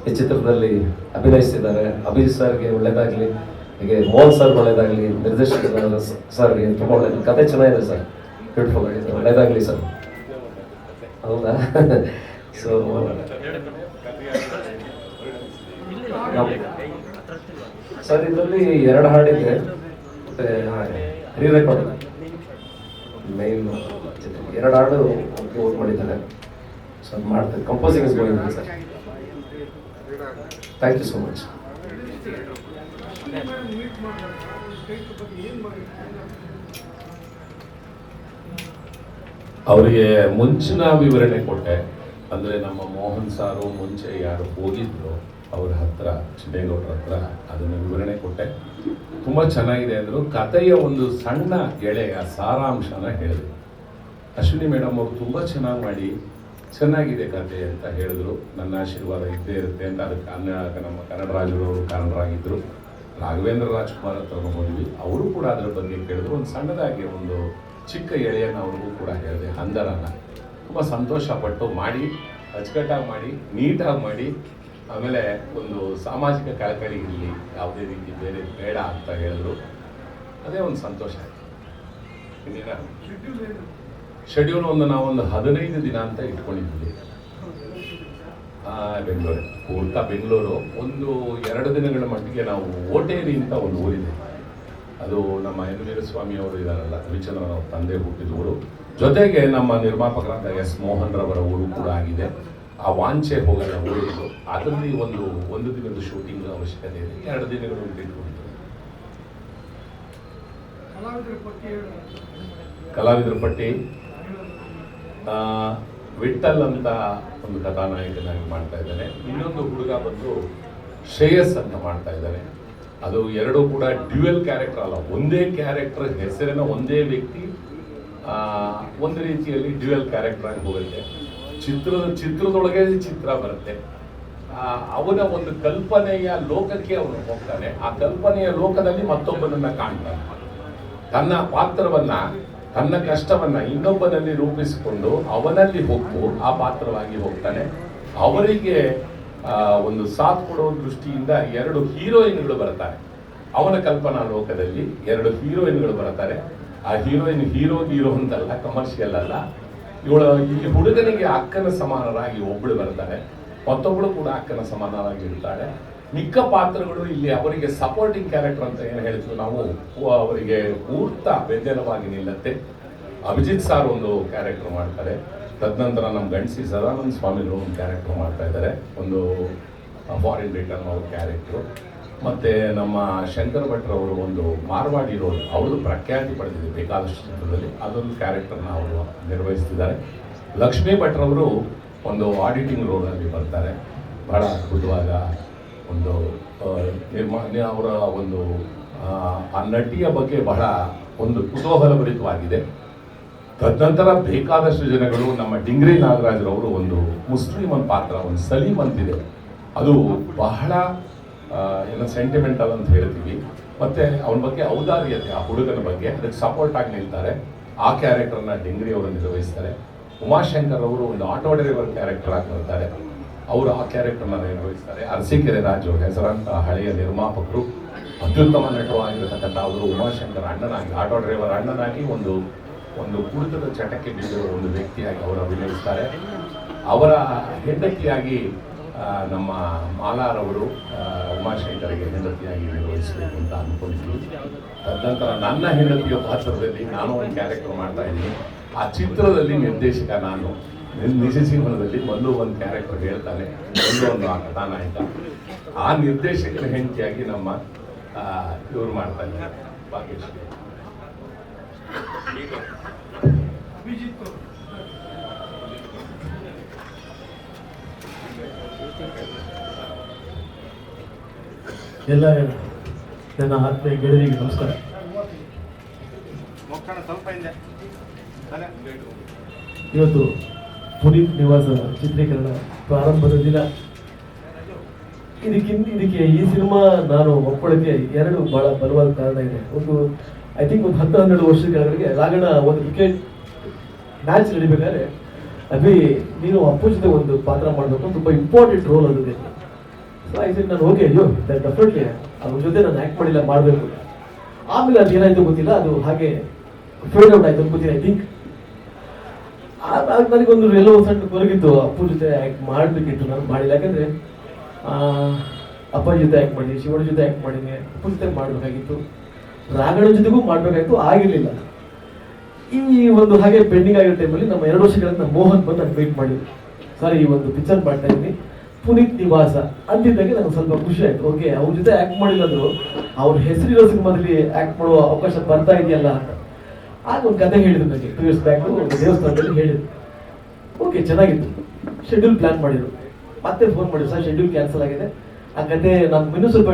ಈ ಚಿತ್ರದಲ್ಲಿ ಅಭಿನಯಿಸಿದ್ದಾರೆ. ಅಭಿಜಿತ್ ಸರ್ಗೆ ಒಳ್ಳೇದಾಗಲಿ, ಹೀಗೆ ಮೋಹನ್ ಸರ್ ಒಳ್ಳೇದಾಗಲಿ, ನಿರ್ದೇಶಕ ಸರ್ಗೆ ತುಂಬ ಒಳ್ಳೇದು ಕತೆ ಚೆನ್ನಾಗಿದೆ ಸರ್ ಬ್ಯೂಟಿಫುಲ್ ಆಗಿದೆ. ಒಳ್ಳೇದಾಗಲಿ ಸರ್ ಹೌದಾ? ಸೊ ಸರ್ ಇದರಲ್ಲಿ ಎರಡು ಹಾಡಿದೆ. ಮತ್ತೆ ರೀ ಎರಡು ಹಾಡು ಓಟ್ ಮಾಡಿದ್ದಾರೆ. ಸೊ ಅದು ಮಾಡ್ತಾರೆ composing is going sir thank you so much ಅವರಿಗೆ ಮುಂಚಿನ ವಿವರಣೆ ಕೊಟ್ಟೆ. ಅಂದರೆ ನಮ್ಮ ಮೋಹನ್ ಸಾರು ಮುಂಚೆ ಯಾರು ಹೋಗಿದ್ರು, ಅವ್ರ ಹತ್ರ ಚಿನ್ನೇಗೌಡರ ಹತ್ರ ಅದನ್ನು ವಿವರಣೆ ಕೊಟ್ಟೆ. ತುಂಬ ಚೆನ್ನಾಗಿದೆ ಅಂದರು. ಕಥೆಯ ಒಂದು ಸಣ್ಣ ಗೆಳೆಯ ಸಾರಾಂಶನ ಹೇಳಿದೆ ಅಶ್ವಿನಿ ಮೇಡಮ್ ಅವರು ತುಂಬ ಚೆನ್ನಾಗಿ ಮಾಡಿ ಚೆನ್ನಾಗಿದೆ ಕತೆ ಅಂತ ಹೇಳಿದ್ರು. ನನ್ನ ಆಶೀರ್ವಾದ ಇದ್ದೇ ಇರುತ್ತೆ ಅಂತ ಅದಕ್ಕೆ ಅನ್ಯ ನಮ್ಮ ಕನ್ನಡ ರಾಜರವರು ಕಾರಣರಾಗಿದ್ದರು ರಾಘವೇಂದ್ರ ರಾಜ್ಕುಮಾರ್ ಹತ್ರ ಹೋದ್ವಿ ಅವರು ಕೂಡ ಅದರ ಬಗ್ಗೆ ಕೇಳಿದ್ರು. ಒಂದು ಸಣ್ಣದಾಗಿ ಒಂದು ಚಿಕ್ಕ ಎಳೆಯನ್ನು ಅವ್ರಿಗೂ ಕೂಡ ಹೇಳಿದೆ. ಹಂದರನ ತುಂಬ ಸಂತೋಷಪಟ್ಟು ಮಾಡಿ, ಅಚ್ಚುಕಟ್ಟಾಗಿ ಮಾಡಿ, ನೀಟಾಗಿ ಮಾಡಿ, ಆಮೇಲೆ ಒಂದು ಸಾಮಾಜಿಕ ಕಳಕಳಿ ಇರಲಿ ಯಾವುದೇ ರೀತಿ ಬೇರೆ ಬೇಡ ಅಂತ ಹೇಳಿದ್ರು. ಅದೇ ಒಂದು ಸಂತೋಷ. ಇನ್ನೇನ? ಶೆಡ್ಯೂಲ್ ಒಂದು ನಾವೊಂದು ಹದಿನೈದು ದಿನ ಅಂತ ಇಟ್ಕೊಂಡಿದ್ವಿ ಬೆಂಗಳೂರು. ಪೂರ್ತ ಬೆಂಗಳೂರು. ಒಂದು ಎರಡು ದಿನಗಳ ಮಟ್ಟಿಗೆ ನಾವು ಓಟೇರಿ ಅಂತ ಒಂದು ಊರಿದೆ. ಅದು ನಮ್ಮ ಯದುವೀರ ಸ್ವಾಮಿ ಅವರು ಇದಾರಲ್ಲ ರವಿಚಂದ್ರನ್ ಅವ್ರ ತಂದೆ ಹುಟ್ಟಿದ ಊರು. ಜೊತೆಗೆ ನಮ್ಮ ನಿರ್ಮಾಪಕರಾದ ಎಸ್ ಮೋಹನ್ ರವರ ಊರು ಕೂಡ ಆಗಿದೆ. ಆ ವಾಂಚೆ ಹೋಗಲ್ಲ ಊರಿದ್ದು ಅದರಲ್ಲಿ ಒಂದು ಒಂದು ದಿನದ ಶೂಟಿಂಗ್ ಅವಶ್ಯಕತೆ ಇದೆ. ಎರಡು ದಿನಗಳು ಇಟ್ಕೊಂಡಿದ್ದೆ ಕಲಾವಿದರ ಪಟ್ಟಿ. ವಿಠಲ್ ಅಂತ ಒಂದು ಕಥಾನಾಯಕನಾಗಿ ಮಾಡ್ತಾ ಇದ್ದಾನೆ. ಇನ್ನೊಂದು ಹುಡುಗ ಬಂದು ಶ್ರೇಯಸ್ ಅಂತ ಮಾಡ್ತಾ ಇದ್ದಾನೆ. ಅದು ಎರಡೂ ಕೂಡ ಡ್ಯುಯಲ್ ಕ್ಯಾರೆಕ್ಟರ್ ಅಲ್ಲ, ಒಂದೇ ಕ್ಯಾರೆಕ್ಟರ್ ಹೆಸರಿನ ಒಂದೇ ವ್ಯಕ್ತಿ ಒಂದು ರೀತಿಯಲ್ಲಿ ಡ್ಯುಯಲ್ ಕ್ಯಾರೆಕ್ಟರ್ ಆಗಿ ಹೋಗುತ್ತೆ. ಚಿತ್ರದ, ಚಿತ್ರದೊಳಗೆ ಚಿತ್ರ ಬರುತ್ತೆ. ಅವನ ಒಂದು ಕಲ್ಪನೆಯ ಲೋಕಕ್ಕೆ ಅವನು ಹೋಗ್ತಾನೆ. ಆ ಕಲ್ಪನೆಯ ಲೋಕದಲ್ಲಿ ಮತ್ತೊಬ್ಬನನ್ನ ಕಾಣ್ತಾನೆ. ತನ್ನ ಪಾತ್ರವನ್ನ ತನ್ನ ಕಷ್ಟವನ್ನು ಇನ್ನೊಬ್ಬನಲ್ಲಿ ರೂಪಿಸಿಕೊಂಡು ಅವನಲ್ಲಿ ಹೊಕ್ಕು ಆ ಪಾತ್ರವಾಗಿ ಹೋಗ್ತಾನೆ. ಅವರಿಗೆ ಒಂದು ಸಾಥ್ ಕೊಡೋ ದೃಷ್ಟಿಯಿಂದ ಎರಡು ಹೀರೋಯಿನ್ಗಳು ಬರ್ತಾರೆ. ಅವನ ಕಲ್ಪನಾ ಲೋಕದಲ್ಲಿ ಎರಡು ಹೀರೋಯಿನ್ಗಳು ಬರ್ತಾರೆ. ಆ ಹೀರೋಯಿನ್ ಹೀರೋ ಹೀರೋ ಅಂತಲ್ಲ ಕಮರ್ಷಿಯಲ್ ಅಲ್ಲ. ಇವಳು, ಈ ಹುಡುಗನಿಗೆ ಅಕ್ಕನ ಸಮಾನರಾಗಿ ಒಬ್ಬಳು ಬರ್ತಾರೆ ಮತ್ತೊಬ್ಬಳು ಕೂಡ ಅಕ್ಕನ ಸಮಾನರಾಗಿ ಇರ್ತಾಳೆ. ಮಿಕ್ಕ ಪಾತ್ರಗಳು ಇಲ್ಲಿ ಅವರಿಗೆ ಸಪೋರ್ಟಿಂಗ್ ಕ್ಯಾರೆಕ್ಟರ್ ಅಂತ ಏನು ಹೇಳ್ತೀವಿ ನಾವು, ಅವರಿಗೆ ಪೂರ್ತ ವ್ಯಂಜನವಾಗಿ ನಿಲ್ಲತ್ತೆ. ಅಭಿಜಿತ್ ಸಾರ್ ಒಂದು ಕ್ಯಾರೆಕ್ಟರ್ ಮಾಡ್ತಾರೆ. ತದನಂತರ ನಮ್ಮ ಗಂಡಸಿ ಸದಾನಂದ ಸ್ವಾಮಿಗಳು ಒಂದು ಕ್ಯಾರೆಕ್ಟರ್ ಮಾಡ್ತಾ ಇದ್ದಾರೆ. ಒಂದು ಫಾರಿನ್ ರಿಟರ್ನ್ ಅವ್ರ ಕ್ಯಾರೆಕ್ಟ್ರು ಮತ್ತು ನಮ್ಮ ಶಂಕರ್ ಭಟ್ರವರು ಒಂದು ಮಾರ್ವಾಡಿ ರೋಲ್ ಅವರು ಪ್ರಖ್ಯಾತಿ ಪಡೆದಿದೆ ಬೇಕಾದಷ್ಟು ಚಿತ್ರದಲ್ಲಿ. ಅದೊಂದು ಕ್ಯಾರೆಕ್ಟರ್ನ ಅವರು ನಿರ್ವಹಿಸ್ತಿದ್ದಾರೆ. ಲಕ್ಷ್ಮೀ ಭಟ್ರವರು ಒಂದು ಆಡಿಟಿಂಗ್ ರೋಲಲ್ಲಿ ಬರ್ತಾರೆ. ಬಹಳ ಅದ್ಭುತವಾದ ಒಂದು ನಿರ್ಮಾಣ ಅವರ ಒಂದು ಆ, ನಟಿಯ ಬಗ್ಗೆ ಬಹಳ ಒಂದು ಕುತೂಹಲಭರಿತವಾಗಿದೆ ತದನಂತರ ಬೇಕಾದಷ್ಟು ಜನಗಳು ನಮ್ಮ ಡಿಂಗ್ರಿ ನಾಗರಾಜರವರು ಒಂದು ಮುಸ್ಲಿಂ ಒಂದು ಪಾತ್ರ ಒಂದು ಸಲೀಮ್ ಅಂತಿದೆ. ಅದು ಬಹಳ ಏನೋ ಸೆಂಟಿಮೆಂಟಲ್ ಅಂತ ಹೇಳ್ತೀವಿ. ಮತ್ತೆ ಅವನ ಬಗ್ಗೆ ಔದಾರ್ಯತೆ ಆ ಹುಡುಗನ ಬಗ್ಗೆ ಅದಕ್ಕೆ ಸಪೋರ್ಟ್ ಆಗಿ ನಿಲ್ತಾರೆ. ಆ ಕ್ಯಾರೆಕ್ಟರ್ನ ಡಿಂಗ್ರಿ ಅವರು ನಿರ್ವಹಿಸ್ತಾರೆ. ಉಮಾಶಂಕರ್ ಅವರು ಒಂದು ಆಟೋ ಡ್ರೈವರ್ ಕ್ಯಾರೆಕ್ಟರ್ ಆಗಿ ಬರ್ತಾರೆ. ಅವರು ಆ ಕ್ಯಾರೆಕ್ಟರ್ನ ನಿರ್ವಹಿಸ್ತಾರೆ. ಅರಸೀಕೆರೆ ರಾಜು ಹೆಸರಾಂತ ಹಳೆಯ ನಿರ್ಮಾಪಕರು ಅತ್ಯುತ್ತಮ ನಟವಾಗಿರತಕ್ಕಂಥ ಅವರು ಉಮಾಶಂಕರ್ ಅಣ್ಣನಾಗಿ ಆಟೋ ಡ್ರೈವರ್ ಅಣ್ಣನಾಗಿ ಒಂದು ಒಂದು ಕುಡಿತದ ಚಟಕ್ಕೆ ಬಿದ್ದಿರುವ ಒಂದು ವ್ಯಕ್ತಿಯಾಗಿ ಅವರು ಅಭಿನಯಿಸ್ತಾರೆ. ಅವರ ಹೆಂಡತಿಯಾಗಿ ನಮ್ಮ ಮಾಲಾರವರು ಉಮಾಶಂಕರಿಗೆ ಹೆಂಡತಿಯಾಗಿ ನಿರ್ವಹಿಸಬೇಕು ಅಂತ ಅಂದ್ಕೊಂಡಿದ್ವಿ. ತದನಂತರ ನನ್ನ ಹೆಂಡತಿಯ ಪಾತ್ರದಲ್ಲಿ ನಾನು ಒಂದು ಕ್ಯಾರೆಕ್ಟರ್ ಮಾಡ್ತಾ ಇದ್ದೀನಿ. ಆ ಚಿತ್ರದಲ್ಲಿ ನಿರ್ದೇಶಕ ನಾನು. ನಿಜ- ನಿಜ ಜೀವನದಲ್ಲಿ ಒಂದು ಒಂದು ಕ್ಯಾರೆಕ್ಟರ್ ಹೇಳ್ತಾನೆ ಒಂದು ಒಂದು ಆ ಕಥಾನಾಯಕ. ಆ ನಿರ್ದೇಶಕರ ಹೆಂಡತಿಯಾಗಿ ನಮ್ಮ ಇವ್ರು ಮಾಡ್ತಾ ಇದ್ದಾರೆ ಎಲ್ಲ ನನ್ನ ಆತ್ಮೀಯ ಗೆಳೆಯರಿಗೆ ನಮಸ್ಕಾರ. ಇವತ್ತು ಪುನೀತ್ ನಿವಾಸ ಚಿತ್ರೀಕರಣ ಪ್ರಾರಂಭದ ದಿನ. ಇದಕ್ಕಿಂತ ಇದಕ್ಕೆ ಈ ಸಿನಿಮಾ ನಾನು ಒಪ್ಪಳಕ್ಕೆ ಎರಡು ಬಹಳ ಬಲವಾದ ಕಾರಣ ಇದೆ. ಒಂದು ಐ ಥಿಂಕ್ ಒಂದು ಹತ್ತು ಹನ್ನೆರಡು ವರ್ಷದ ಕೆಳಗಡೆ ರಾಗಣ ಒಂದು ಕ್ರಿಕೆಟ್ ಮ್ಯಾಚ್ ನಡಿಬೇಕಾದ್ರೆ ಅಭಿ ನೀನು ಅಪ್ಪು ಜೊತೆ ಒಂದು ಪಾತ್ರ ಮಾಡಬೇಕು. ತುಂಬ ಇಂಪಾರ್ಟೆಂಟ್ ರೋಲ್ ಅದು ಸೊ ಐ ನಾನು ಓಕೆ ಅಯ್ಯೋ ಡೆಫಿನೆಟ್ಲಿ ಅವ್ರ ಜೊತೆ ನಾನು ಆ್ಯಕ್ಟ್ ಮಾಡಿಲ್ಲ, ಮಾಡಬೇಕು. ಆಮೇಲೆ ಅದು ಏನಾಯಿತು ಗೊತ್ತಿಲ್ಲ, ಅದು ಹಾಗೆ ಫೇಡ್ ಔಟ್ ಆಯಿತು ಗೊತ್ತಿಲ್ಲ ಐ ಥಿಂಕ್ ನನಗೊಂದು ಎಲ್ಲೋ ಸಣ್ಣ ಕೊರಗಿತ್ತು ಅಪ್ಪು ಜೊತೆ ಆ್ಯಕ್ಟ್ ಮಾಡಬೇಕಿತ್ತು ನಾನು ಮಾಡಿಲ್ಲ. ಯಾಕಂದರೆ ಅಪ್ಪ ಜೊತೆ ಆ್ಯಕ್ಟ್ ಮಾಡಿ ಶಿವನ ಜೊತೆ ಆ್ಯಕ್ಟ್ ಮಾಡಿದ್ದೀನಿ ಅಪ್ಪು ಜೊತೆ ಮಾಡಬೇಕಾಗಿತ್ತು. ರಾಗಣ ಜೊತೆಗೂ ಮಾಡಬೇಕಾಗಿತ್ತು, ಆಗಿರಲಿಲ್ಲ. ಈ ಒಂದು ಹಾಗೆ ಪೆಂಡಿಂಗ್ ಆಗಿರೋ ಟೈಮಲ್ಲಿ ನಮ್ಮ ಎರಡು ವರ್ಷಗಳಿಂದ ಮೋಹನ್ ಬಂದು ನಾನು ವೇಟ್ ಮಾಡಿದ್ರು. ಸರ್, ಈ ಒಂದು ಪಿಕ್ಚರ್ ಮಾಡ್ತಾ ಇದ್ದೀನಿ. ಪುನೀತ್ ನಿವಾಸ. ಅಂತಿದ್ದಾಗೆ ನನಗೆ ಸ್ವಲ್ಪ ಖುಷಿ ಆಯ್ತು. ಓಕೆ ಅವ್ರ ಜೊತೆ ಆ್ಯಕ್ಟ್ ಮಾಡಿಲ್ಲ ಅವ್ರ ಹೆಸರಿರೋ ಸಿನಿಮಾದಲ್ಲಿ ಆ್ಯಕ್ಟ್ ಮಾಡುವ ಅವಕಾಶ ಬರ್ತಾ ಇದೆಯಲ್ಲ ಅಂತ. ಆಗ ಒಂದು ಕತೆ ಹೇಳಿದ್ರು ನನಗೆ ಟೂ ಇಯರ್ಸ್ ಬ್ಯಾಕ್ ದೇವಸ್ಥಾನದಲ್ಲಿ ಹೇಳಿದ್ರು. ಓಕೆ ಚೆನ್ನಾಗಿತ್ತು. ಶೆಡ್ಯೂಲ್ ಪ್ಲಾನ್ ಮಾಡಿದ್ರು. ಮತ್ತೆ ಫೋನ್ ಮಾಡಿದ್ರು, ಸರ್ ಶೆಡ್ಯೂಲ್ ಕ್ಯಾನ್ಸಲ್ ಆಗಿದೆ. ಆ ಕತೆ ನಾನು ಇನ್ನೂ ಸ್ವಲ್ಪ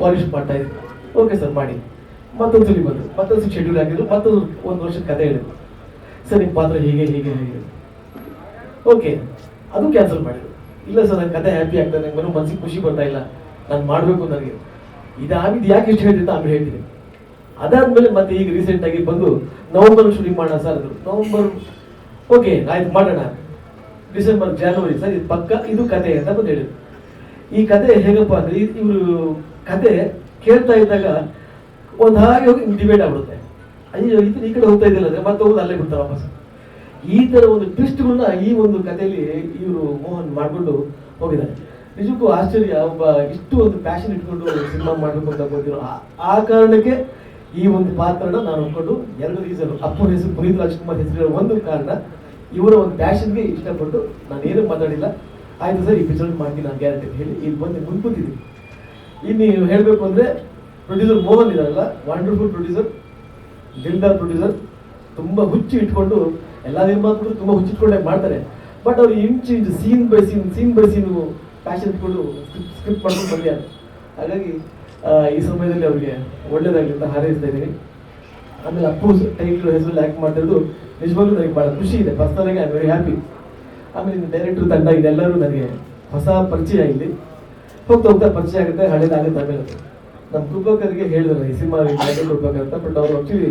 ಪಾಲಿಶ್ ಮಾಡ್ತಾ ಇದ್ದೆ ಓಕೆ ಸರ್ ಮಾಡಿ. ಮತ್ತೊಂದು ಸಲ ಬಂದರು. ಮತ್ತೊಂದು ಶೆಡ್ಯೂಲ್ ಆಗಿದ್ರು ಮತ್ತೊಂದು ಒಂದು ವರ್ಷದ ಕತೆ ಹೇಳಿದ್ರು. ಸರ್, ನಿಮ್ಮ ಪಾತ್ರ ಹೀಗೆ ಹೀಗೆ ಹೀಗೆ. ಓಕೆ ಅದು ಕ್ಯಾನ್ಸಲ್ ಮಾಡಿದ್ರು. ಇಲ್ಲ, ಸರ್ ನನ್ನ ಕತೆ ಹ್ಯಾಪಿ ಆಗ್ತದೆ ನನಗೆ ಮನಸ್ಸಿಗೆ ಖುಷಿ ಬರ್ತಾ ಇಲ್ಲ. ನಾನು ಮಾಡಬೇಕು ನನಗೆ. ಇದಾಗಿದ್ದು ಯಾಕೆ ಇಷ್ಟು ಹೇಳ್ತಿದ್ದ ಆಮೇಲೆ ಹೇಳ್ತೀನಿ. ಅದಾದ್ಮೇಲೆ ಮತ್ತೆ ಈಗ ರೀಸೆಂಟ್ ಆಗಿ ಬಂದು ನವೆಂಬರ್ ಶುರು ಮಾಡೋಣ ಸರ್ ನವಂಬರ್ ಓಕೆ ಆಯ್ತು, ಮಾಡೋಣ. ಡಿಸೆಂಬರ್ ಜನವರಿ ಸರ್ ಇದು ಪಕ್ಕ, ಇದು ಕತೆ ಅಂತ ಬಂದು ಹೇಳಿದ್ರು. ಈ ಕತೆ ಹೇಗಪ್ಪ ಅಂದ್ರೆ ಇವರು ಕತೆ ಕೇಳ್ತಾ ಇದ್ದಾಗ ಒಂದು ಹಾಗೆ ಹೋಗಿ ಡಿಬೇಟ್ ಆಗ್ಬಿಡುತ್ತೆ. ಅಯ್ಯೋ ಇದು ಈ ಕಡೆ ಹೋಗ್ತಾ ಇದ್ದಿಲ್ಲ ಅಂದ್ರೆ ಮತ್ತೆ ಹೋಗೋದು ಅಲ್ಲೇ ಬಿಡ್ತಾರೆ ವಾಪಸ್. ಈ ತರ ಒಂದು ಟ್ವಿಸ್ಟ್ಗಳನ್ನ ಈ ಒಂದು ಕಥೆಯಲ್ಲಿ ಇವರು ಮೋಹನ್ ಮಾಡ್ಕೊಂಡು ಹೋಗಿದ್ದಾರೆ. ನಿಜಕ್ಕೂ ಆಶ್ಚರ್ಯ, ಒಬ್ಬ ಇಷ್ಟು ಒಂದು ಪ್ಯಾಷನ್ ಇಟ್ಕೊಂಡು ಸಿನಿಮಾ ಮಾಡಬೇಕು ಅಂತ ಗೊತ್ತಿರೋ ಆ ಕಾರಣಕ್ಕೆ ಈ ಒಂದು ಪಾತ್ರನ ನಾನು ಒಪ್ಕೊಂಡು ಎರಡು ರೀಸನ್ ಅಪ್ಪು ಹೆಸರು ಪುನೀತ್ ರಾಜ್ಕುಮಾರ್ ಹೆಸರು ಒಂದು ಕಾರಣ, ಇವರ ಒಂದು ಪ್ಯಾಷನ್ಗೆ ಇಷ್ಟಪಟ್ಟು ನಾನು ಏನು ಮಾತಾಡಿಲ್ಲ. ಆಯ್ತು ಸರ್, ಈ ಪಿಕ್ಚರ್ ಮಾಡ್ತೀನಿ ನಾನು ಗ್ಯಾರಂಟಿ ಹೇಳಿ ಇಲ್ಲಿ ಬಂದು ಮುಂದ್ಕೂತಿದ್ದೀನಿ ಇನ್ನು ನೀವು ಹೇಳಬೇಕು ಅಂದರೆ ಪ್ರೊಡ್ಯೂಸರ್ ಮೋಹನ್ ಇದಾರಲ್ಲ ವಂಡರ್ಫುಲ್ ಪ್ರೊಡ್ಯೂಸರ್ ದಿಲ್ದಾರ್ ಪ್ರೊಡ್ಯೂಸರ್ ತುಂಬ ಹುಚ್ಚು ಇಟ್ಕೊಂಡು, ಎಲ್ಲ ನಿರ್ಮಾಪಕರು ತುಂಬ ಹುಚ್ಚಿಟ್ಕೊಂಡೇ ಮಾಡ್ತಾರೆ. ಬಟ್ ಅವ್ರು ಇಂಚು ಇಂಚು scene by scene scene by scene passion ಇಟ್ಕೊಂಡು ಸ್ಕ್ರಿಪ್ಟ್ ಮಾಡ್ಕೊಂಡು ಬಂದಿದ್ದಾರೆ. ಹಾಗಾಗಿ ಈ ಸಮಯದಲ್ಲಿ ಅವರಿಗೆ ಒಳ್ಳೇದಾಗಲಿ ಅಂತ ಹಾರೈಸ್ತಾ ಇದ್ದೀನಿ. ಆಮೇಲೆ ಅಪ್ಪು ಟೈಟ್ಲ್ ಹೆಸರು ಲ್ಯಾಕ್ ಮಾಡ್ತಿರೋದು ನಿಜವಾಗ್ಲೂ ನನಗೆ ಭಾಳ ಖುಷಿ ಇದೆ. ಪರ್ಸನಲ್ ಆಗಿ ಐ ವೆರಿ ಹ್ಯಾಪಿ ಆಮೇಲೆ ಡೈರೆಕ್ಟ್ರು ತಂಡ ಇದೆಲ್ಲರೂ ನನಗೆ ಹೊಸ ಪರಿಚಯ ಇಲ್ಲಿ. ಹೋಗ್ತಾ ಹೋಗ್ತಾ ಪರಿಚಯ ಆಗುತ್ತೆ. ಹಳೇದಾಗುತ್ತೆ ಆಮೇಲೆ ನಮ್ಮ ಕೃಪಕರಿಗೆ ಹೇಳಿದ್ರು ಈ ಸಿನಿಮಾ ಕೊಡ್ಬೇಕಂತ ಅಂತ ಬಟ್ ಅವರು ಆಕ್ಚುಲಿ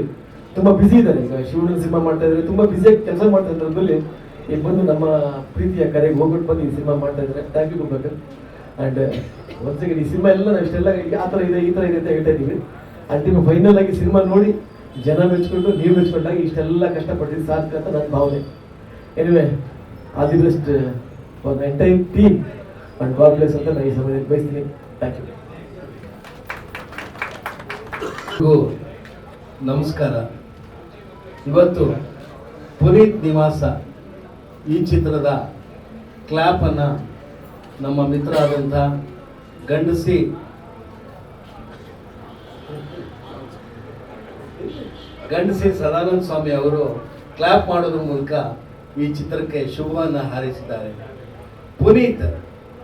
ತುಂಬ ಬ್ಯುಸಿ ಇದ್ದಾರೆ. ಈಗ ಶಿವಣ್ಣ ಸಿನಿಮಾ ಮಾಡ್ತಾ ಇದ್ದಾರೆ. ತುಂಬಾ ಬ್ಯುಸಿಯಾಗಿ ಕೆಲಸ ಮಾಡ್ತಾ ಇದ್ರಲ್ಲಿ ಈಗ ಬಂದು ನಮ್ಮ ಪ್ರೀತಿಯ ಕರೆಗೆ ಹೋಗ್ಬಿಟ್ಟು ಬಂದು ಈ ಸಿನಿಮಾ ಮಾಡ್ತಾ ಇದ್ದಾರೆ. Thank you Kripakar and once ಈ ಸಿನಿಮಾ ಎಲ್ಲ ನಾವು ಇಷ್ಟೆಲ್ಲ ಆ ಥರ ಇದೆ, ಈ ಥರ ಇದೆ ಅಂತ ಹೇಳ್ತಾ ಇದ್ದೀವಿ ಅಂತಿಮ ಫೈನಲ್ ಆಗಿ ಸಿನಿಮಾ ನೋಡಿ, ಜನ ಮೆಚ್ಕೊಂಡು, ನೀವು ಮೆಚ್ಕೊಂಡಾಗ ಇಷ್ಟೆಲ್ಲ ಕಷ್ಟಪಟ್ಟಿದ್ದು ಸಾಧ್ಯ ಅಂತ ನನ್ನ ಭಾವನೆ. Anyway all the best for entire team and God bless ಅಂತ ನಾನು ಈ ಸಮಯದಲ್ಲಿ ಬಯಸ್ತೀನಿ. ಥ್ಯಾಂಕ್ ಯು ನಮಸ್ಕಾರ. ಇವತ್ತು ಪುನೀತ್ ನಿವಾಸ ಈ ಚಿತ್ರದ ಕ್ಲಾಪನ್ನು ನಮ್ಮ ಮಿತ್ರ ಆದಂಥ ಗಂಡಸಿ. ಗಂಡಸಿ ಸದಾನಂದ ಸ್ವಾಮಿ ಅವರು ಕ್ಲಾಪ್ ಮಾಡೋದ್ರ ಮೂಲಕ ಈ ಚಿತ್ರಕ್ಕೆ ಶುಭವನ್ನು ಹಾರೈಸಿದ್ದಾರೆ. ಪುನೀತ್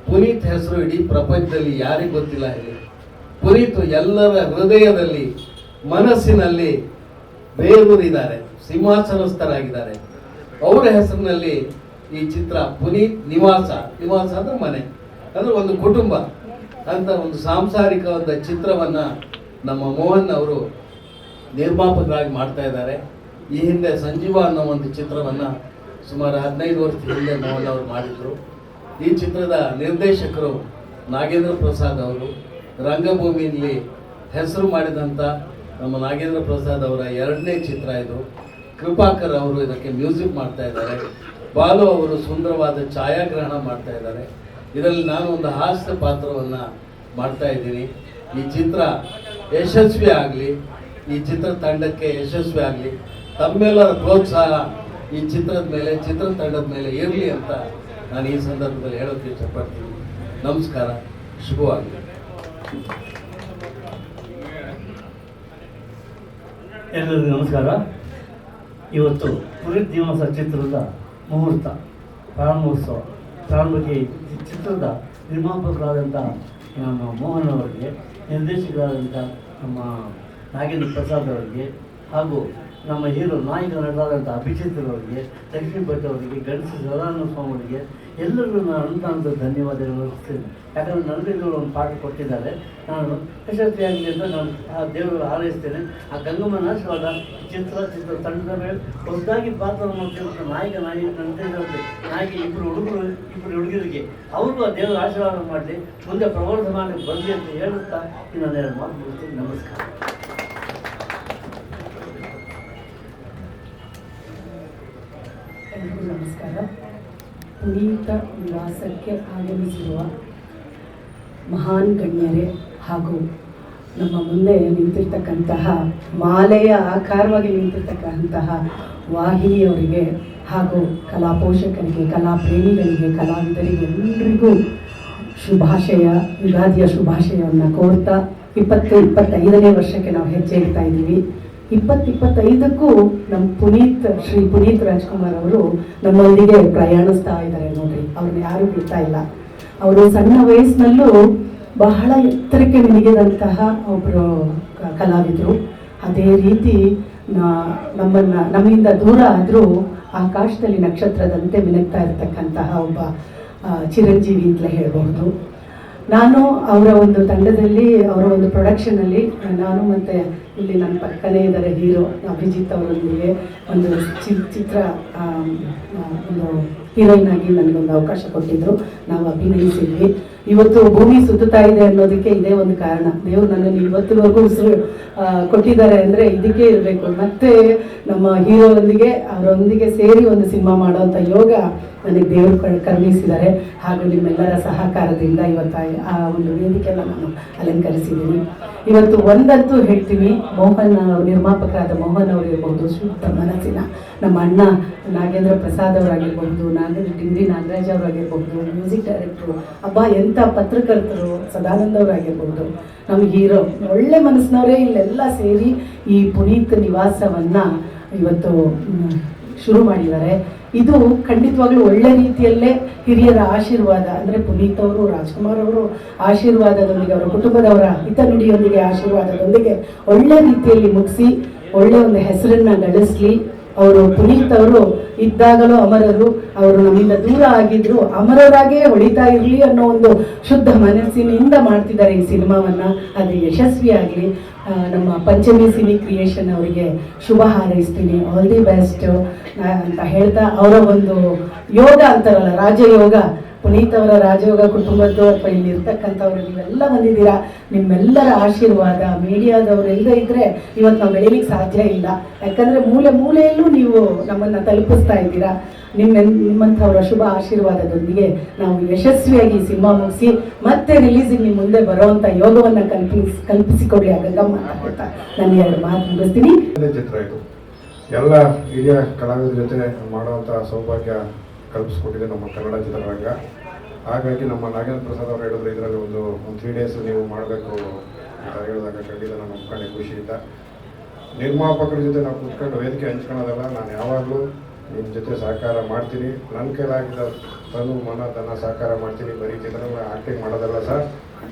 ಪುನೀತ್ ಹೆಸರು ಇಡೀ ಪ್ರಪಂಚದಲ್ಲಿ ಯಾರಿಗೂ ಗೊತ್ತಿಲ್ಲ ಹೇಳಿ. ಪುನೀತ್ ಎಲ್ಲರ ಹೃದಯದಲ್ಲಿ, ಮನಸ್ಸಿನಲ್ಲಿ ಬೇರೂರಿದ್ದಾರೆ, ಸಿಂಹಾಸನಸ್ಥರಾಗಿದ್ದಾರೆ. ಅವರ ಹೆಸರಿನಲ್ಲಿ ಈ ಚಿತ್ರ ಪುನೀತ್ ನಿವಾಸ ನಿವಾಸ ಅಂದ್ರೆ ಮನೆ, ಅಂದ್ರೆ ಒಂದು ಕುಟುಂಬ. ಅಂತ ಒಂದು ಸಾಂಸಾರಿಕವಾದ ಚಿತ್ರವನ್ನ ನಮ್ಮ ಮೋಹನ್ ಅವರು ನಿರ್ಮಾಪಕರಾಗಿ ಮಾಡ್ತಾ ಇದ್ದಾರೆ. ಈ ಹಿಂದೆ ಸಂಜೀವ ಅನ್ನೋ ಒಂದು ಚಿತ್ರವನ್ನ ಸುಮಾರು ಹದಿನೈದು ವರ್ಷದ ಹಿಂದೆ ಮೋಹನ್ ಅವರು ಮಾಡಿದ್ರು. ಈ ಚಿತ್ರದ ನಿರ್ದೇಶಕರು ನಾಗೇಂದ್ರ ಪ್ರಸಾದ್ ಅವರು. ರಂಗಭೂಮಿಯಲ್ಲಿ ಹೆಸರು ಮಾಡಿದಂಥ ನಮ್ಮ ನಾಗೇಂದ್ರ ಪ್ರಸಾದ್ ಅವರ ಎರಡನೇ ಚಿತ್ರ ಇದು. ಕೃಪಾಕರ್ ಅವರು ಇದಕ್ಕೆ ಮ್ಯೂಸಿಕ್ ಮಾಡ್ತಾ ಇದ್ದಾರೆ. ಬಾಲು ಅವರು ಸುಂದರವಾದ ಛಾಯಾಗ್ರಹಣ ಮಾಡ್ತಾ ಇದ್ದಾರೆ. ಇದರಲ್ಲಿ ನಾನು ಒಂದು ಹಾಸ್ಯ ಪಾತ್ರವನ್ನು ಮಾಡ್ತಾ ಇದ್ದೀನಿ. ಈ ಚಿತ್ರ ಯಶಸ್ವಿ ಆಗಲಿ, ಈ ಚಿತ್ರ ತಂಡಕ್ಕೆ ಯಶಸ್ವಿ ಆಗಲಿ, ತಮ್ಮೆಲ್ಲರ ಪ್ರೋತ್ಸಾಹ ಈ ಚಿತ್ರದ ಮೇಲೆ, ಚಿತ್ರ ತಂಡದ ಮೇಲೆ ಇರಲಿ ಅಂತ ನಾನು ಈ ಸಂದರ್ಭದಲ್ಲಿ ಹೇಳೋಕ್ಕೆ ಇಷ್ಟಪಡ್ತೀನಿ. ನಮಸ್ಕಾರ, ಶುಭವಾಗಲಿ. ಎಲ್ಲರಿಗೂ ನಮಸ್ಕಾರ. ಇವತ್ತು ಪುರಿ ದಿವಸ ಚಿತ್ರದ ಮುಹೂರ್ತ, ಪ್ರಾರಂಭೋತ್ಸವ, ಪ್ರಾರಂಭಕ್ಕೆ ಚಿತ್ರದ ನಿರ್ಮಾಪಕರಾದಂಥ ನಮ್ಮ ಮೋಹನ್ ಅವರಿಗೆ ನಿರ್ದೇಶಕರಾದಂಥ ನಮ್ಮ ನಾಗೇಂದ್ರ ಪ್ರಸಾದ್ ಅವರಿಗೆ ಹಾಗೂ ನಮ್ಮ ಹೀರೋ ನಾಯಕ ನಟರಾದಂಥ ಅಭಿಜಿತ್ ಅವರಿಗೆ ಲಕ್ಷ್ಮೀ ಭಟ್ ಅವರಿಗೆ, ಗಣೇಶ ಸದಾನಂದ ಸ್ವಾಮಿ ಅವರಿಗೆ ಎಲ್ಲರಿಗೂ ನಾನು ಅನುದಾನದ ಧನ್ಯವಾದಗಳು ಅರ್ಪಿಸ್ತೇನೆ. ಯಾಕಂದರೆ ನನಗೆ ಒಂದು ಪಾಠ ಕೊಟ್ಟಿದ್ದಾರೆ. ನಾನು ಯಶಸ್ವಿಯಾಗಲಿ ಅಂತ ನಾನು ಆ ದೇವರು ಹಾರೈಸ್ತೇನೆ. ಆ ಗಂಗಮ್ಮನ ಆಶೀರ್ವಾದ, ಚಿತ್ರ ಚಿತ್ರ ತಂಡದ ಮೇಲೆ ಹೊಸದಾಗಿ ಪಾತ್ರ ಮಾಡ್ತಿರೋ ನಾಯಕ ನಾಯಕ ನಂತರ ನಾಯಕಿ ಇಬ್ಬರು ಹುಡುಗರು ಇಬ್ಬರು ಹುಡುಗರಿಗೆ ಅವರು ಆ ದೇವರ ಆಶೀರ್ವಾದ ಮಾಡಲಿ ಮುಂದೆ ಪ್ರವರ್ಧಮಾನಕ್ಕೆ ಬರಲಿ ಅಂತ ಹೇಳುತ್ತಾ ನಾನು ಎರಡು ಮಾತು ನಮಸ್ಕಾರ. ಎಲ್ರಿಗೂ ನಮಸ್ಕಾರ. ಪುನೀತ ವಿಳಾಸಕ್ಕೆ ಆಗಮಿಸಿರುವ ಮಹಾನ್ ಗಣ್ಯರೇ ಹಾಗೂ ನಮ್ಮ ಮುಂದೆ ನಿಂತಿರ್ತಕ್ಕಂತಹ ಮಾಲೆಯ ಆಕಾರವಾಗಿ ನಿಂತಿರ್ತಕ್ಕಂತಹ ವಾಹಿನಿಯವರಿಗೆ ಹಾಗೂ ಕಲಾ ಪೋಷಕರಿಗೆ, ಕಲಾ ಪ್ರೇಮಿಗಳಿಗೆ, ಕಲಾವಿದರಿಗೆ ಎಲ್ಲರಿಗೂ ಶುಭಾಶಯ, ಯುಗಾದಿಯ ಶುಭಾಶಯವನ್ನು ಕೋರ್ತಾ ಇಪ್ಪತ್ತು ಇಪ್ಪತ್ತೈದನೇ ವರ್ಷಕ್ಕೆ ನಾವು ಹೆಜ್ಜೆ ಇಡ್ತಾ ಇದ್ದೀವಿ. ಇಪ್ಪತ್ತು ಇಪ್ಪತ್ತೈದಕ್ಕೂ ನಮ್ಮ ಪುನೀತ್, ಶ್ರೀ ಪುನೀತ್ ರಾಜ್ಕುಮಾರ್ ಅವರು ನಮ್ಮೊಂದಿಗೆ ಪ್ರಯಾಣಿಸ್ತಾ ಇದ್ದಾರೆ ನೋಡ್ರಿ ಅವ್ರನ್ನ ಯಾರು ಬಿಡ್ತಾ ಇಲ್ಲ. ಅವರು ಸಣ್ಣ ವಯಸ್ಸಿನಲ್ಲೂ ಬಹಳ ಎತ್ತರಕ್ಕೆ ಮಿಗಿದಂತಹ ಒಬ್ಬರು ಕಲಾವಿದರು. ಅದೇ ರೀತಿ ನಮ್ಮನ್ನು ನಮ್ಮನ್ನ ನಮ್ಮಿಂದ ದೂರ ಆದರೂ ಆಕಾಶದಲ್ಲಿ ನಕ್ಷತ್ರದಂತೆ ಮಿನಗ್ತಾ ಇರತಕ್ಕಂತಹ ಒಬ್ಬ ಚಿರಂಜೀವಿ ಅಂತಲೇ ಹೇಳಬಹುದು. ನಾನು ಅವರ ಒಂದು ತಂಡದಲ್ಲಿ, ಅವರ ಒಂದು ಪ್ರೊಡಕ್ಷನಲ್ಲಿ ನಾನು ಮತ್ತು ಇಲ್ಲಿ ನನ್ನ ಪಕ್ಕನೇ ಇದ್ದಾರೆ ಹೀರೋ ಅಭಿಜಿತ್ ಅವರೊಂದಿಗೆ ಒಂದು ಚಿ ಚಿತ್ರ ಒಂದು ಹೀರೋಯಿನ್ ಆಗಿ ನನಗೊಂದು ಅವಕಾಶ ಕೊಟ್ಟಿದ್ರು. ನಾವು ಅಭಿನಯಿಸಿದ್ವಿ. ಇವತ್ತು ಭೂಮಿ ಸುತ್ತುತ್ತಾ ಇದೆ ಅನ್ನೋದಕ್ಕೆ ಇದೇ ಒಂದು ಕಾರಣ. ದೇವರು ನನ್ನನ್ನು ಇವತ್ತಿನವರೆಗೂ ಉಸಿರು ಕೊಟ್ಟಿದ್ದಾರೆ ಅಂದರೆ ಇದಕ್ಕೆ ಇರಬೇಕು. ಮತ್ತೆ ನಮ್ಮ ಹೀರೋರೊಂದಿಗೆ, ಅವರೊಂದಿಗೆ ಸೇರಿ ಒಂದು ಸಿನಿಮಾ ಮಾಡೋವಂಥ ಯೋಗ ನನಗೆ ದೇವರು ಕರುಣಿಸಿದ್ದಾರೆ. ಹಾಗೂ ನಿಮ್ಮೆಲ್ಲರ ಸಹಕಾರದಿಂದ ಇವತ್ತು ಆ- ಒಂದು ವೇದಿಕೆಯನ್ನು ನಾನು ಅಲಂಕರಿಸಿದ್ದೀನಿ. ಇವತ್ತು ಒಂದಂತೂ ಹೇಳ್ತೀನಿ ಮೋಹನ್ ನಿರ್ಮಾಪಕರಾದ ಮೋಹನ್ ಅವರು ಇರಬಹುದು ಶುದ್ಧ ಮನಸ್ಸಿನ ನಮ್ಮ ಅಣ್ಣ ನಾಗೇಂದ್ರ ಪ್ರಸಾದ್ ಅವರಾಗಿರ್ಬಹುದು, ನಾಗೇಂದ್ರ ಡಿಂಡಿ ನಾಗರಾಜ್ ಅವರಾಗಿರ್ಬಹುದು, ಮ್ಯೂಸಿಕ್ ಡೈರೆಕ್ಟ್ರು, ಅಬ್ಬ ಎಂಥ ಪತ್ರಕರ್ತರು, ಸದಾನಂದ ಅವರಾಗಿರ್ಬಹುದು. ನಮ್ಮ ಹೀರೋ, ಒಳ್ಳೆ ಮನಸ್ಸಿನವರೇ ಇಲ್ಲೆಲ್ಲ ಸೇರಿ ಈ ಪುನೀತ್ ನಿವಾಸವನ್ನು ಇವತ್ತು ಶುರು ಮಾಡಿದ್ದಾರೆ. ಇದು ಖಂಡಿತವಾಗ್ಲೂ ಒಳ್ಳೆ ರೀತಿಯಲ್ಲೇ ಹಿರಿಯರ ಆಶೀರ್ವಾದ, ಅಂದರೆ ಪುನೀತ್ ಅವರು, ರಾಜ್ಕುಮಾರ್ ಅವರು ಆಶೀರ್ವಾದದೊಂದಿಗೆ, ಅವರ ಕುಟುಂಬದವರ ಹಿತನುಡಿಯೊಂದಿಗೆ ಆಶೀರ್ವಾದದೊಂದಿಗೆ ಒಳ್ಳೆ ರೀತಿಯಲ್ಲಿ ಮುಗಿಸಿ, ಒಳ್ಳೆ ಒಂದು ಹೆಸರನ್ನ ಗಳಿಸ್ಲಿ. ಅವರು ಪುನೀತ್ ಅವರು ಇದ್ದಾಗಲೂ ಅಮರರು, ಅವರು ನಮ್ಮಿಂದ ದೂರ ಆಗಿದ್ರು, ಅಮರರಾಗೇ ಹೊಳಿತಾ ಇರಲಿ ಅನ್ನೋ ಒಂದು ಶುದ್ಧ ಮನಸ್ಸಿನಿಂದ ಮಾಡ್ತಿದ್ದಾರೆ ಈ ಸಿನಿಮಾವನ್ನ. ಅದು ಯಶಸ್ವಿಯಾಗಲಿ. ನಮ್ಮ ಪಂಚಮಿ ಸಿನಿ ಕ್ರಿಯೇಷನ್ ಅವರಿಗೆ ಶುಭ ಹಾರೈಸ್ತೀನಿ. ಆಲ್ ದಿ ಬೆಸ್ಟ್ ಅಂತ ಹೇಳ್ತಾ ಅವರ ಒಂದು ಯೋಗ ಅಂತಾರಲ್ಲ, ರಾಜಯೋಗ. ಪುನೀತ್ ಅವರ ರಾಜಯೋಗ ಕುಟುಂಬದ್ದು ಅಥವಾ ಇಲ್ಲಿ ಇರ್ತಕ್ಕಂಥವ್ರು ನೀವೆಲ್ಲ ಬಂದಿದ್ದೀರಾ? ನಿಮ್ಮೆಲ್ಲರ ಆಶೀರ್ವಾದ ಮೀಡಿಯಾದವರು ಇಲ್ಲದೆ ಇದ್ರೆ ಇವತ್ತು ನಾವು ಬೆಳೀಲಿಕ್ಕೆ ಸಾಧ್ಯ ಇಲ್ಲ. ಯಾಕಂದ್ರೆ ಮೂಲೆ ಮೂಲೆಯಲ್ಲೂ ನೀವು ನಮ್ಮನ್ನ ತಲುಪಿಸ್ತಾ ಇದ್ದೀರಾ? ನಿಮ್ಮ ನಿಮ್ಮಂಥವರ ಶುಭ ಆಶೀರ್ವಾದದೊಂದಿಗೆ ನಾವು ಯಶಸ್ವಿಯಾಗಿ ಸಿನಿಮಾ ಮುಗಿಸಿ ಮತ್ತೆ ರಿಲೀಸಿಗೆ ನಿಮ್ಮ ಮುಂದೆ ಬರುವಂಥ ಯೋಗವನ್ನು ಕಲ್ಪಿಸಿ, ಕಲ್ಪಿಸಿಕೊಡಿ ಆ ಗಂಗಮ್ಮ ಅಂತ ಹೇಳ್ತಾ ನಾನು ಎರಡು ಮಾತು ಮುಗಿಸ್ತೀನಿ. ಇದು. ಎಲ್ಲ ಹಿರಿಯ ಕಲಾವಿದರ ಜೊತೆ ಮಾಡುವಂಥ ಸೌಭಾಗ್ಯ ಕಲ್ಪಿಸ್ಕೊಟ್ಟಿದೆ ನಮ್ಮ ಕನ್ನಡ ಚಿತ್ರರಂಗ. ಹಾಗಾಗಿ ನಮ್ಮ ನಾಗೇಂದ್ರ ಪ್ರಸಾದ್ ಅವರು ಹೇಳಿದ್ರು ಇದರಲ್ಲಿ ಒಂದು ಒಂದು ತ್ರೀ ಡೇಸ್ ನೀವು ಮಾಡಬೇಕು ಅಂತ ಹೇಳಿದಾಗ ಖಂಡಿತ ನಾನು ಒಪ್ಕೊಂಡೆ ಖುಷಿಯಿಂದ ನಿರ್ಮಾಪಕರ ಜೊತೆ ನಾವು ಕುತ್ಕೊಂಡು ವೇದಿಕೆ ಹಂಚ್ಕೊಳ್ಳೋದಲ್ಲ, ನಾನು ಯಾವಾಗಲೂ ನಿಮ್ಮ ಜೊತೆ ಸಹಕಾರ ಮಾಡ್ತೀನಿ. ನನ್ನ ಕೈಲಾಗಿದ್ದ ತನು ಮನ ತನ್ನ ಸಹಕಾರ ಮಾಡ್ತೀನಿ. ಬರೀ ಚಿತ್ರ ಆಕ್ಟಿಂಗ್ ಮಾಡೋದಲ್ಲ ಸರ್.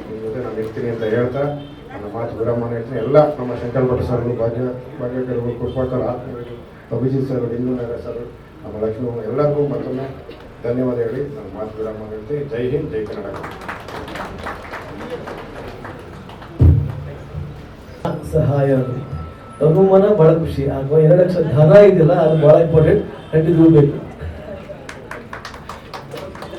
ನಿಮ್ಮ ಜೊತೆ ನಾನು ಇರ್ತೀನಿ ಅಂತ ಹೇಳ್ತಾ ನನ್ನ ಮಾತು ವಿರಾಮನ ಇರ್ತೀನಿ. ಎಲ್ಲ ನಮ್ಮ ಶಂಕರ್ ಭಟ್ ಸರ್ ಭಾಗ್ಯ, ಭಾಗ್ಯಕರು ಕೃಪಾಕರ್ ಆತ್ಮೀಯರು ಅಭಿಜಿತ್ ಸರ್ ಡಿಂಗುನಗರ ಸರ್ ನಮ್ಮ ಲಕ್ಷ್ಮೀ ಎಲ್ಲರಿಗೂ ಮತ್ತೊಮ್ಮೆ ಧನ್ಯವಾದ ಹೇಳಿ ನನ್ನ ಮಾತು ವಿರಾಮನ ಇರ್ತೀನಿ. ಜೈ ಹಿಂದ್, ಜೈ ಕನ್ನಡ. ಸಹಾಯ. ಮನ ಭಾಳ ಖುಷಿ. ಅಥವಾ ಎರಡು ಲಕ್ಷ ಧನ ಇದೆಯಲ್ಲ, ಅದು ಭಾಳ ಇಂಪಾರ್ಟೆಂಟ್ ಖಂಡಿತ ಬೇಕು